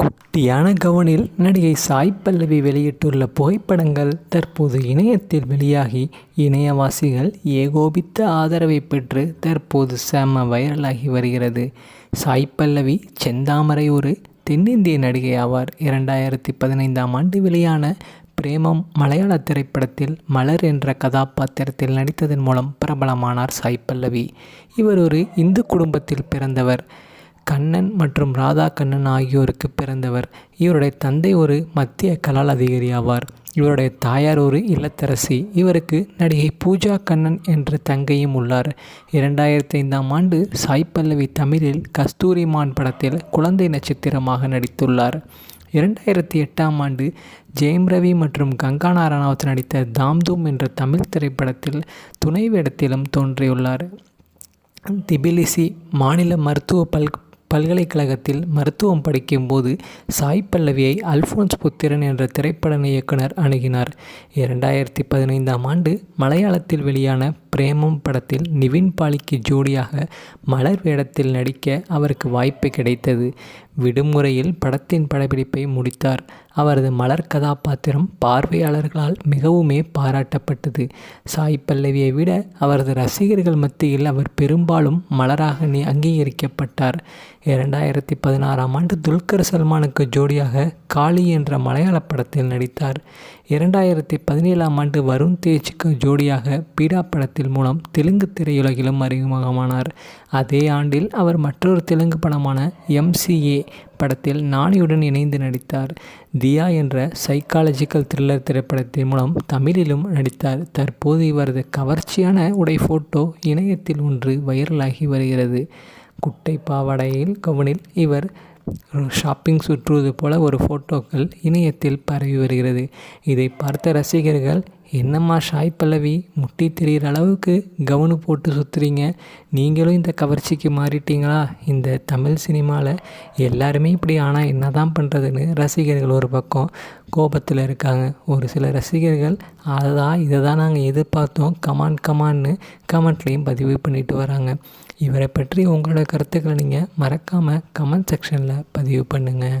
குட்டியான கவனில் நடிகை சாய் பல்லவி வெளியிட்டுள்ள புகைப்படங்கள் தற்போது இணையத்தில் வெளியாகி இணையவாசிகள் ஏகோபித்த ஆதரவை பெற்று தற்போது செம வைரலாகி வருகிறது. சாய் பல்லவி செந்தாமரை ஒரு தென்னிந்திய நடிகை ஆவார். இரண்டாயிரத்தி பதினைந்தாம் ஆண்டு வெளியான பிரேமம் மலையாள திரைப்படத்தில் மலர் என்ற கதாபாத்திரத்தில் நடித்ததன் மூலம் பிரபலமானார் சாய் பல்லவி. இவர் ஒரு இந்து குடும்பத்தில் பிறந்தவர். கண்ணன் மற்றும் ராதா கண்ணன் ஆகியோருக்கு பிறந்தவர். இவருடைய தந்தை ஒரு மத்திய கலால் அதிகாரி ஆவார் இவருடைய தாயார் ஒரு இல்லத்தரசி. இவருக்கு நடிகை பூஜா கண்ணன் என்ற தங்கையும் உள்ளார். இரண்டாயிரத்தி ஐந்தாம் ஆண்டு சாய் பல்லவி தமிழில் கஸ்தூரிமான் படத்தில் குழந்தை நட்சத்திரமாக நடித்துள்ளார். இரண்டாயிரத்தி எட்டாம் ஆண்டு ஜெயம் ரவி மற்றும் கங்கானா ரனாவத் நடித்த தாம்தூம் என்ற தமிழ் திரைப்படத்தில் துணை வேடத்திலும் தோன்றியுள்ளார். திபிலிசி மாநில மருத்துவ பல் பல்கலைக்கழகத்தில் மருத்துவம் படிக்கும்போது சாய் பல்லவியை அல்ஃபோன்ஸ் புத்திரன் என்ற திரைப்பட இயக்குனர் அணுகினார். இரண்டாயிரத்தி பதினைந்தாம் ஆண்டு மலையாளத்தில் வெளியான பிரேமம் படத்தில் நிவின் பாலிக்கு ஜோடியாக மலர் வேடத்தில் நடிக்க அவருக்கு வாய்ப்பு கிடைத்தது. விடுமுறையில் படத்தின் படப்பிடிப்பை முடித்தார். அவரது மலர் கதாபாத்திரம் பார்வையாளர்களால் மிகவுமே பாராட்டப்பட்டது. சாய் பல்லவியை விட அவரது ரசிகர்கள் மத்தியில் அவர் பெரும்பாலும் மலராக அங்கீகரிக்கப்பட்டார். இரண்டாயிரத்தி பதினாறாம் ஆண்டு துல்கர் சல்மானுக்கு ஜோடியாக காளி என்ற மலையாள படத்தில் நடித்தார். இரண்டாயிரத்தி பதினேழாம் ஆண்டு வருண் தேஜுக்கு ஜோடியாக பீடா படத்தில் மூலம் தெலுங்கு திரையுலகிலும் அறிமுகமானார். அதே ஆண்டில் அவர் மற்றொரு தெலுங்கு படமான எம்சிஏ படத்தில் நானியுடன் இணைந்து நடித்தார். தியா என்ற சைக்காலஜிக்கல் த்ரில்லர் திரைப்படத்தின் மூலம் தமிழிலும் நடித்தார். தற்போது இவரது கவர்ச்சியான உடை ஃபோட்டோ இணையத்தில் ஒன்று வைரலாகி வருகிறது. குட்டை பாவாடையில் கவனில் இவர் ஷாப்பிங் சுற்றுவது போல ஒரு ஃபோட்டோக்கள் இணையத்தில் பரவி வருகிறது. இதை பார்த்த ரசிகர்கள் என்னம்மா ஷாய் பல்லவி முட்டி தெரிகிற அளவுக்கு கவுனு போட்டு சுற்றுறீங்க நீங்களும் இந்த கவர்ச்சிக்கு மாறிட்டீங்களா? இந்த தமிழ் சினிமாவில் எல்லாருமே இப்படி ஆனால் என்ன தான் பண்ணுறதுன்னு ரசிகர்கள் ஒரு பக்கம் கோபத்தில் இருக்காங்க. ஒரு சில ரசிகர்கள் அதை தான் இதை தான் நாங்கள் எதிர்பார்த்தோம் கமான் கமான்னு கமெண்ட்லேயும் பதிவு பண்ணிட்டு வராங்க. இவரை பற்றி உங்களோட கருத்துக்களை நீங்கள் மறக்காமல் கமெண்ட் செக்ஷனில் பதிவு பண்ணுங்கள்